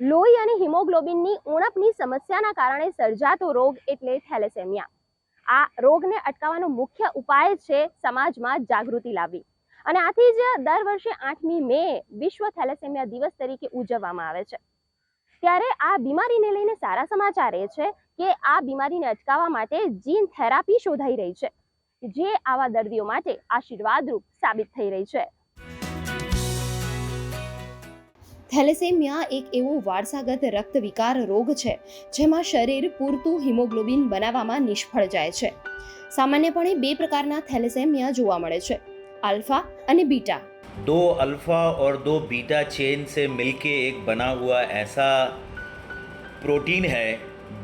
લોહી અને હિમોગ્લોબિનની ઉણપની સમસ્યાના કારણે સર્જાતો રોગ એટલે થેલેસેમિયા. આ રોગને અટકાવવાનો મુખ્ય ઉપાય છે સમાજમાં જાગૃતિ લાવવી. અને આથી જ દર વર્ષે આઠમી મે વિશ્વ થેલેસેમિયા દિવસ તરીકે ઉજવવામાં આવે છે. ત્યારે આ બીમારીને લઈને સારા સમાચાર એ છે કે આ બીમારીને અટકાવવા માટે જીન થેરાપી શોધાઈ રહી છે, જે આવા દર્દીઓ માટે આશીર્વાદરૂપ સાબિત થઈ રહી છે. થેલેસેમિયા એક એવો વારસાગત રક્ત વિકાર રોગ છે જેમાં શરીર પૂરતું હિમોગ્લોબિન બનાવવામાં નિષ્ફળ જાય છે સામાન્યપણે બે પ્રકારના થેલેસેમિયા જોવા મળે છે આલ્ફા અને બીટા दो अल्फा और दो बीटा चेन से मिलके एक बना हुआ ऐसा प्रोटीन है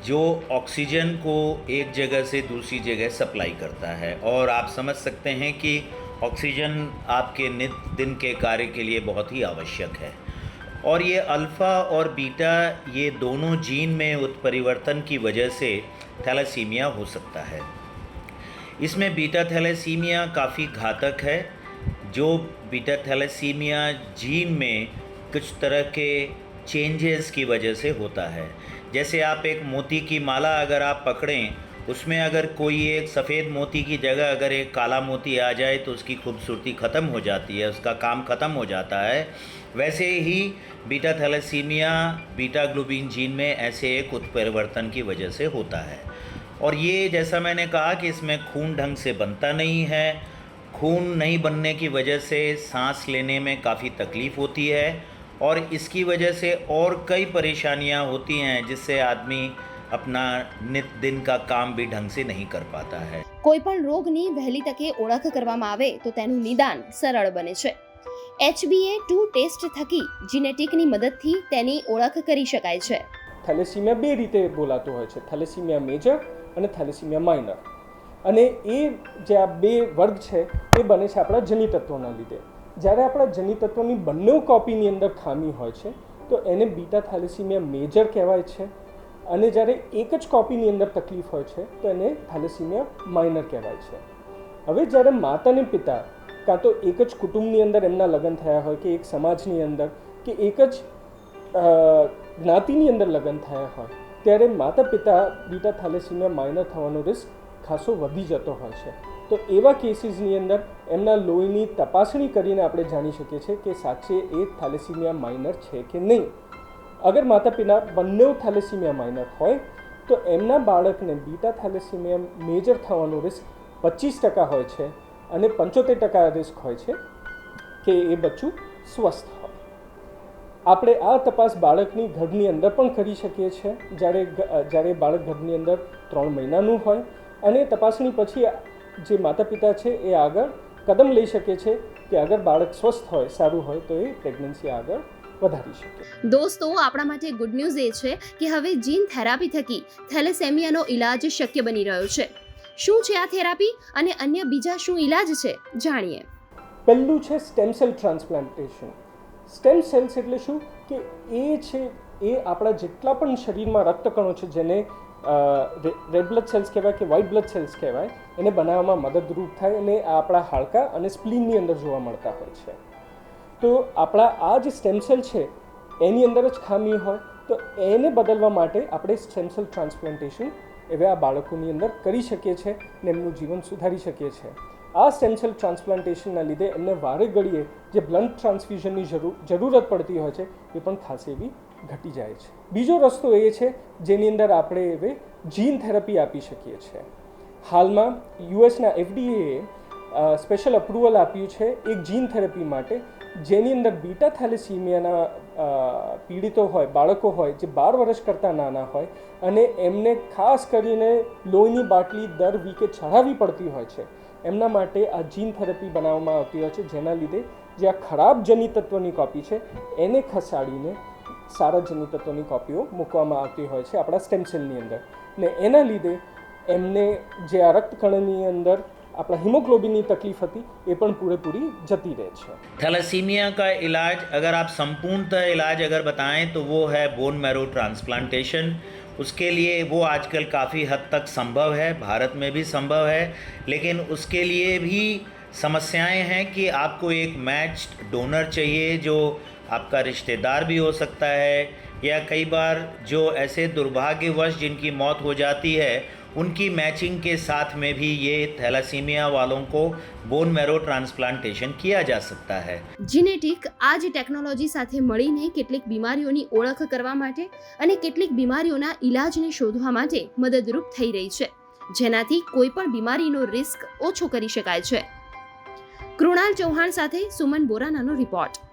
जो ऑक्सीजन को एक जगह से दूसरी जगह सप्लाई करता है और आप समझ सकते हैं कि ऑक्सीजन आपके नित दिन के कार्य के लिए बहुत ही आवश्यक है और ये अल्फ़ा और बीटा ये दोनों जीन में उत्परिवर्तन की वजह से थैलासीमिया हो सकता है। इसमें बीटा थैलेसीमिया काफ़ी घातक है। जो बीटा थैलेसीमिया जीन में कुछ तरह के चेंजेस की वजह से होता है। जैसे आप एक मोती की माला अगर आप पकड़ें, उसमें अगर कोई एक सफ़ेद मोती की जगह अगर एक काला मोती आ जाए तो उसकी खूबसूरती ख़त्म हो जाती है, उसका काम ख़त्म हो जाता है। वैसे ही beta thalassaemia beta globin gene में ऐसे एक उत्परिवर्तन की वजह से होता है और ये जैसा मैंने कहा कि इसमें खून ढंग से बनता नहीं है खून नहीं बनने की वजह से सांस लेने में काफ़ी तकलीफ़ होती है और इसकी वजह से और कई परेशानियां होती हैं जिससे आदमी अपना नित दिन का काम भी ढंग से नहीं कर पाता है કોઈ પણ રોગની વહેલી તકે ઓળખ કરવામાં આવે તો તેનું નિદાન સરળ બને છે એચબીએ ટુ ટેસ્ટ થકી જીનેટિકની મદદથી તેની ઓળખ કરી શકાય છે. થેલેસીમિયા બે રીતે બોલાતું હોય છે. થેલેસીમિયા મેજર અને થેલેસીમિયા માઇનર. અને એ જે આ બે વર્ગ છે, એ બને છે આપણા જનિતત્વોના લીધે. જ્યારે આપણા જનિતત્વની બંને કોપીની અંદર ખામી હોય છે, તો એને બીટા થેલેસીમિયા મેજર કહેવાય છે. અને જ્યારે એક જ કોપીની અંદર તકલીફ હોય છે, તો એને થેલેસીમિયા માઇનર કહેવાય છે. હવે જ્યારે માતા અને પિતા કાં તો એક જ કુટુંબની અંદર એમના લગ્ન થયા હોય કે એક સમાજની અંદર કે એક જ જ્ઞાતિની અંદર લગ્ન થયા હોય, ત્યારે માતા પિતા બીટા થેલેસીમિયા માઇનર થવાનો રિસ્ક ખાસો વધી જતો હોય છે. તો એવા કેસીસની અંદર એમના લોહીની તપાસણી કરીને આપણે જાણી શકીએ છીએ કે સાચે એ થેલેસીમિયા માઇનર છે કે નહીં. અગર માતા પિતા બંને થેલેસીમિયા માઇનર હોય, તો એમના બાળકને બીટા થેલેસીમિયા મેજર થવાનો રિસ્ક પચીસ ટકા હોય છે. અને પંચોતેર ટકા રિસ્ક હોય છે કે એ બચ્ચું સ્વસ્થ હોય. આપણે આ તપાસ બાળકની ગર્ભની અંદર પણ કરી શકીએ છીએ જ્યારે જ્યારે બાળક ગર્ભની અંદર ત્રણ મહિનાનું હોય અને તપાસણી પછી જે માતા પિતા છે એ આગળ કદમ લઈ શકે છે કે અગર બાળક સ્વસ્થ હોય, સારું હોય તો એ પ્રેગ્નન્સી આગળ વધારી શકે. દોસ્તો, આપણા માટે ગુડ ન્યૂઝ એ છે કે હવે જીન થેરાપી થકી થેલેસેમિયાનો ઇલાજ શક્ય બની રહ્યો છે. શું છે આ થેરાપી અને અન્ય બીજા શું ઇલાજ છે? જાણીએ. પહેલું છે stem cell transplantation. Stem cells એટલે શું? કે એ છે, એ આપણા જેટલા પણ શરીરમાં રક્તકણો છે, જેને રેડ બ્લડ સેલ્સ કહેવાય કે વ્હાઇટ બ્લડ સેલ્સ કહેવાય, એને બનાવવામાં મદદરૂપ થાય અને આપણા હાડકા અને સ્પ્લીનની અંદર જોવા મળતા હોય છે. તો આપણા આ જે સ્ટેમ સેલ છે, એની અંદર જ ખામી હોય, તો એને બદલવા માટે આપણે સ્ટેમ સેલ ટ્રાન્સપ્લાન્ટેશન એવા આ બાળકોની અંદર કરી શકીએ છીએ ને એમનું જીવન સુધારી શકીએ છીએ આ સ્ટેમ ટ્રાન્સપ્લાન્ટેશનના લીધે એમને વારે ઘડીએ જે બ્લડ ટ્રાન્સફ્યુઝનની જરૂર, જરૂરત પડતી હોય છે, એ પણ ખાસ એવી ઘટી જાય છે. બીજો રસ્તો એ છે જેની અંદર આપણે હવે જીન થેરપી આપી શકીએ છીએ હાલમાં યુએસના એફડીએ સ્પેશિયલ અપ્રુવલ આપ્યું છે એક જીન થેરપી માટે, જેની અંદર બીટા થેલેસીમિયાના પીડિતો હોય, બાળકો હોય, જે બાર વર્ષ કરતાં નાના હોય, અને એમને ખાસ કરીને લોહીની બાટલી દર વીકે ચઢાવવી પડતી હોય છે. એમના માટે આ જીન થેરપી બનાવવામાં આવતી હોય છે, જેના લીધે જે આ ખરાબ જનિતત્વની કોપી છે, એને ખસાડીને સારા જનિતત્વની કોપીઓ મૂકવામાં આવતી હોય છે આપણા સ્ટેમસેલની અંદર. ને એના લીધે એમને જે આ રક્તકણની અંદર આપણા હિમોગ્લોબિનની તકલીફ હતી એ પણ પૂરેપૂરી જતી રહે છે थैलासीमिया का इलाज अगर आप संपूर्णतः इलाज अगर बताएं तो वो है बोन मैरो ट्रांसप्लांटेशन उसके लिए वो आजकल काफ़ी हद तक संभव है भारत में भी संभव है लेकिन उसके लिए भी समस्याएं हैं कि आपको एक मैच डोनर चाहिए जो आपका रिश्तेदार भी हो सकता है या कई बार जो ऐसे दुर्भाग्यवश जिनकी मौत हो जाती है उनकी मैचिंग के साथ में भी ये थैलासीमिया वालों को बोन मैरो ट्रांसप्लांटेशन किया जा सकता है જીનેટિક આ જ ટેકનોલોજી સાથે મળીને કેટલીક બીમારીઓની ઓળખ કરવા માટે અને કેટલીક બીમારીઓના ઇલાજને શોધવા માટે મદદરૂપ થઈ રહી છે જેનાથી કોઈ પણ બીમારીનો રિસ્ક ઓછો કરી શકાય છે કૃણાલ ચૌહાણ સાથે સુમન બોરાનાનો રિપોર્ટ